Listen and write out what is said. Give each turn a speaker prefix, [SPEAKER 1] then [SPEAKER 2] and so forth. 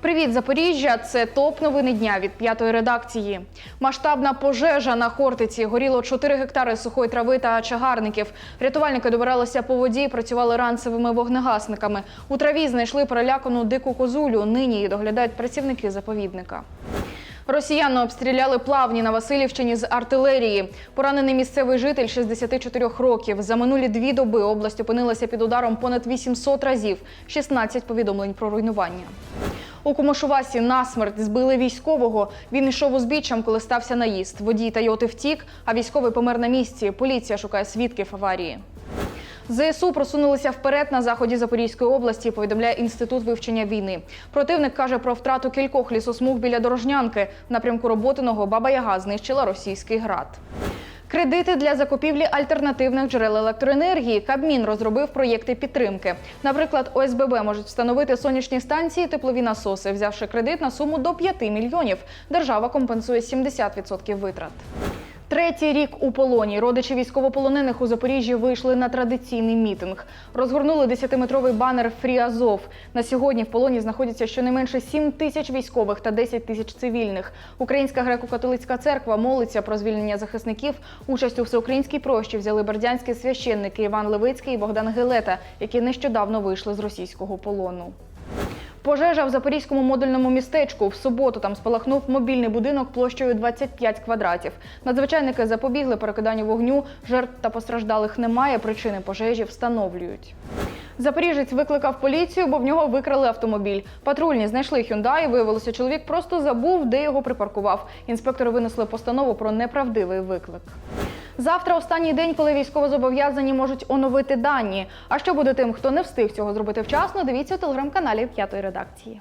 [SPEAKER 1] Привіт, Запоріжжя! Це топ новини дня від п'ятої редакції. Масштабна пожежа на Хортиці. Горіло 4 гектари сухої трави та чагарників. Рятувальники добиралися по воді, працювали ранцевими вогнегасниками. У траві знайшли перелякану дику козулю. Нині її доглядають працівники заповідника. Росіяни обстріляли плавні на Васильівщині з артилерії. Поранений місцевий житель 64 років. За минулі дві доби область опинилася під ударом понад 800 разів. 16 повідомлень про руйнування. У Комошувасі насмерть збили військового. Він йшов узбіччям, коли стався наїзд. Водій Тойоти втік, а військовий помер на місці. Поліція шукає свідків аварії. ЗСУ просунулися вперед на заході Запорізької області. Повідомляє інститут вивчення війни. Противник каже про втрату кількох лісосмуг біля Дорожнянки. В напрямку роботиного Баба Яга знищила російський град. Кредити для закупівлі альтернативних джерел електроенергії Кабмін розробив проєкти підтримки. Наприклад, ОСББ можуть встановити сонячні станції, теплові насоси. Взявши кредит на суму до 5 мільйонів, держава компенсує 70% витрат. Третій рік у полоні родичі військовополонених у Запоріжжі вийшли на традиційний мітинг. Розгорнули 10-метровий банер «Фрі Азов». На сьогодні в полоні знаходяться щонайменше 7 тисяч військових та 10 тисяч цивільних. Українська греко-католицька церква молиться про звільнення захисників. Участь у всеукраїнській прощі взяли бердянські священники Іван Левицький і Богдан Гелета, які нещодавно вийшли з російського полону. Пожежа в запорізькому модульному містечку. В суботу там спалахнув мобільний будинок площею 25 квадратів. Надзвичайники запобігли перекиданню вогню. Жертв та постраждалих немає. Причини пожежі встановлюють. Запоріжець викликав поліцію, бо в нього викрали автомобіль. Патрульні знайшли Hyundai, Виявилося, чоловік просто забув, де його припаркував. Інспектори винесли постанову про неправдивий виклик. Завтра останній день, коли військовозобов'язані можуть оновити дані. А що буде тим, хто не встиг цього зробити вчасно? Дивіться у телеграм-каналі п'ятої редакції.